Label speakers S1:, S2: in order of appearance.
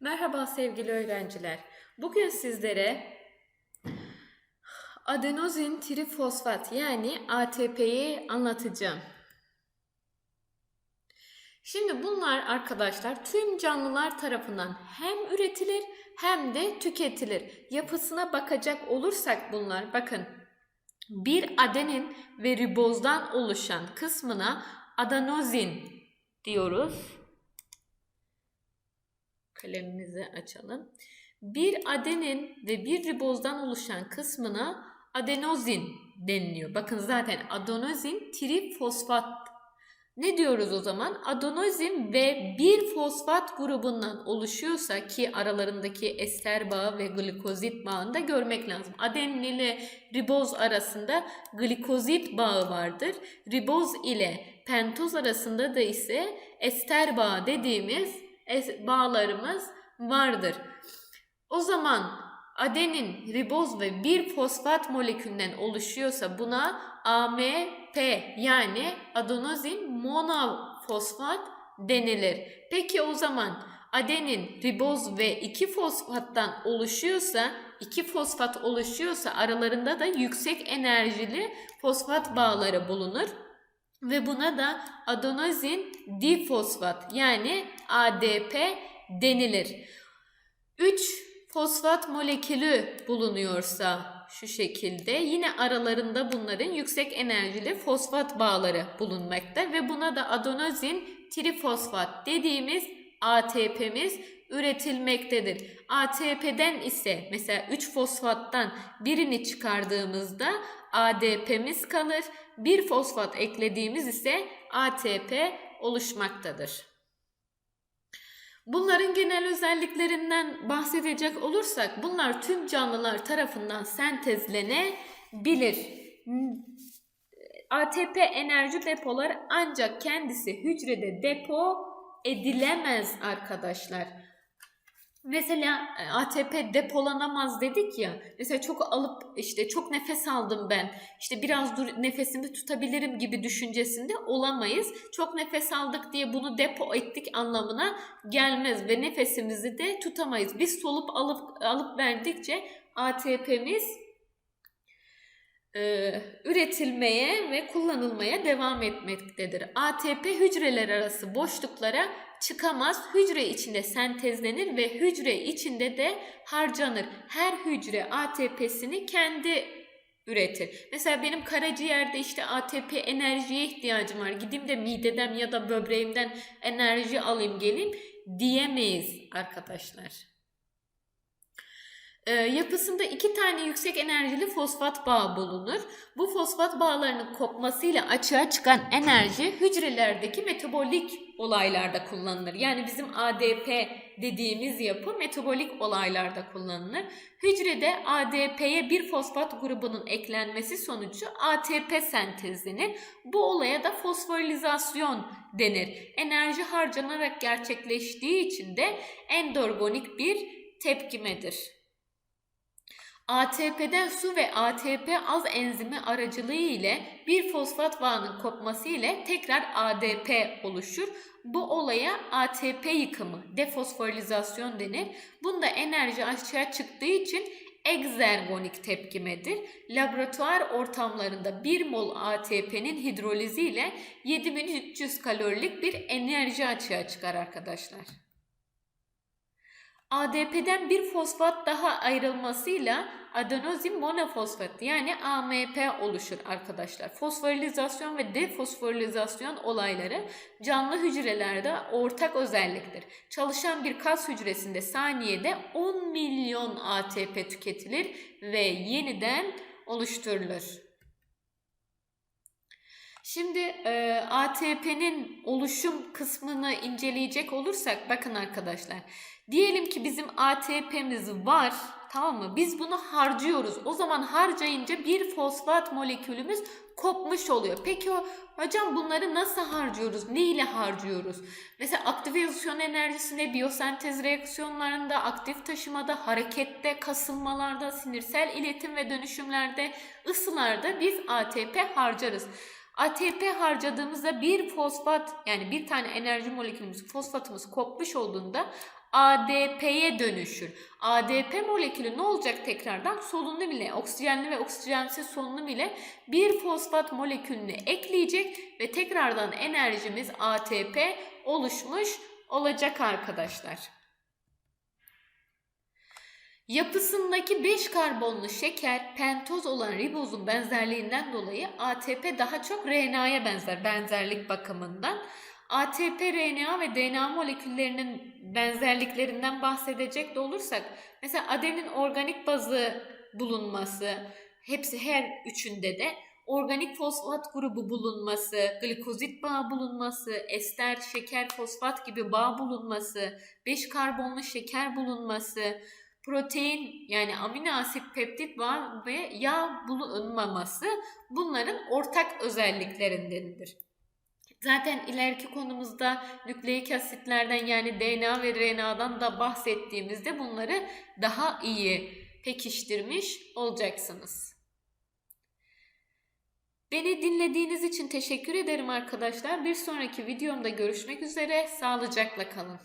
S1: Merhaba sevgili öğrenciler. Bugün sizlere adenozin trifosfat yani ATP'yi anlatacağım. Şimdi bunlar arkadaşlar tüm canlılar tarafından hem üretilir hem de tüketilir. Yapısına bakacak olursak bunlar bakın bir adenin ve ribozdan oluşan kısmına adenozin diyoruz. Kalemimizi açalım. Bir adenin ve bir ribozdan oluşan kısmına adenozin deniliyor. Bakın zaten adenozin trifosfat. Ne diyoruz o zaman? Adenozin ve bir fosfat grubundan oluşuyorsa ki aralarındaki ester bağı ve glikozit bağını da görmek lazım. Adenin ile riboz arasında glikozit bağı vardır. Riboz ile pentoz arasında da ise ester bağı dediğimiz bağlarımız vardır. O zaman adenin, riboz ve bir fosfat molekülünden oluşuyorsa buna AMP yani adenozin monofosfat denilir. Peki o zaman adenin, riboz ve iki fosfattan oluşuyorsa, iki fosfat oluşuyorsa aralarında da yüksek enerjili fosfat bağları bulunur. Ve buna da adenozin difosfat yani ADP denilir. 3 fosfat molekülü bulunuyorsa şu şekilde yine aralarında bunların yüksek enerjili fosfat bağları bulunmakta ve buna da adenozin trifosfat dediğimiz ATP'miz üretilmektedir. ATP'den ise mesela 3 fosfattan birini çıkardığımızda ADP'miz kalır. Bir fosfat eklediğimiz ise ATP oluşmaktadır. Bunların genel özelliklerinden bahsedecek olursak bunlar tüm canlılar tarafından sentezlenebilir. ATP enerji depoları ancak kendisi hücrede depo edilemez arkadaşlar. Mesela e, ATP depolanamaz dedik ya. Mesela çok alıp işte çok nefes aldım ben. İşte biraz dur nefesimi tutabilirim gibi düşüncesinde olamayız. Çok nefes aldık diye bunu depo ettik anlamına gelmez ve nefesimizi de tutamayız. Biz solup alıp alıp verdikçe ATP'miz e, üretilmeye ve kullanılmaya devam etmektedir. ATP hücreler arası boşluklara çıkamaz. Hücre içinde sentezlenir ve hücre içinde de harcanır. Her hücre ATP'sini kendi üretir. Mesela benim karaciğerde işte ATP enerjiye ihtiyacım var. Gideyim de mideden ya da böbreğimden enerji alayım geleyim diyemeyiz arkadaşlar. Ee, yapısında iki tane yüksek enerjili fosfat bağı bulunur. Bu fosfat bağlarının kopmasıyla açığa çıkan enerji hücrelerdeki metabolik olaylarda kullanılır. Yani bizim ADP dediğimiz yapı metabolik olaylarda kullanılır. Hücrede ADP'ye bir fosfat grubunun eklenmesi sonucu ATP sentezlenir. Bu olaya da fosforilizasyon denir. Enerji harcanarak gerçekleştiği için de endorgonik bir tepkimedir. ATP'den su ve ATP az enzimi aracılığı ile bir fosfat bağının kopması ile tekrar ADP oluşur. Bu olaya ATP yıkımı, defosforilizasyon denir. Bunda enerji aşağı çıktığı için egzergonik tepkimedir. Laboratuvar ortamlarında 1 mol ATP'nin hidrolizi ile 7300 kalorilik bir enerji açığa çıkar arkadaşlar. ADP'den bir fosfat daha ayrılmasıyla adenozin monofosfat yani AMP oluşur arkadaşlar. Fosforilizasyon ve defosforilizasyon olayları canlı hücrelerde ortak özelliktir. Çalışan bir kas hücresinde saniyede 10 milyon ATP tüketilir ve yeniden oluşturulur. Şimdi e, ATP'nin oluşum kısmını inceleyecek olursak bakın arkadaşlar. Diyelim ki bizim ATP'miz var tamam mı? Biz bunu harcıyoruz. O zaman harcayınca bir fosfat molekülümüz kopmuş oluyor. Peki o hocam bunları nasıl harcıyoruz? Ne ile harcıyoruz? Mesela aktivasyon enerjisinde, biyosentez reaksiyonlarında, aktif taşımada, harekette, kasılmalarda, sinirsel iletim ve dönüşümlerde, ısılarda biz ATP harcarız. ATP harcadığımızda bir fosfat yani bir tane enerji molekülümüz fosfatımız kopmuş olduğunda ADP'ye dönüşür. ADP molekülü ne olacak tekrardan? Solunum ile oksijenli ve oksijensiz solunum ile bir fosfat molekülünü ekleyecek ve tekrardan enerjimiz ATP oluşmuş olacak arkadaşlar. Yapısındaki 5 karbonlu şeker pentoz olan ribozun benzerliğinden dolayı ATP daha çok RNA'ya benzer benzerlik bakımından. ATP, RNA ve DNA moleküllerinin benzerliklerinden bahsedecek de olursak mesela adenin organik bazı bulunması hepsi her üçünde de organik fosfat grubu bulunması, glikozit bağı bulunması, ester, şeker, fosfat gibi bağ bulunması, 5 karbonlu şeker bulunması, protein yani amino asit, peptit bağ ve yağ bulunmaması bunların ortak özelliklerindendir. Zaten ileriki konumuzda nükleik asitlerden yani DNA ve RNA'dan da bahsettiğimizde bunları daha iyi pekiştirmiş olacaksınız. Beni dinlediğiniz için teşekkür ederim arkadaşlar. Bir sonraki videomda görüşmek üzere. Sağlıcakla kalın.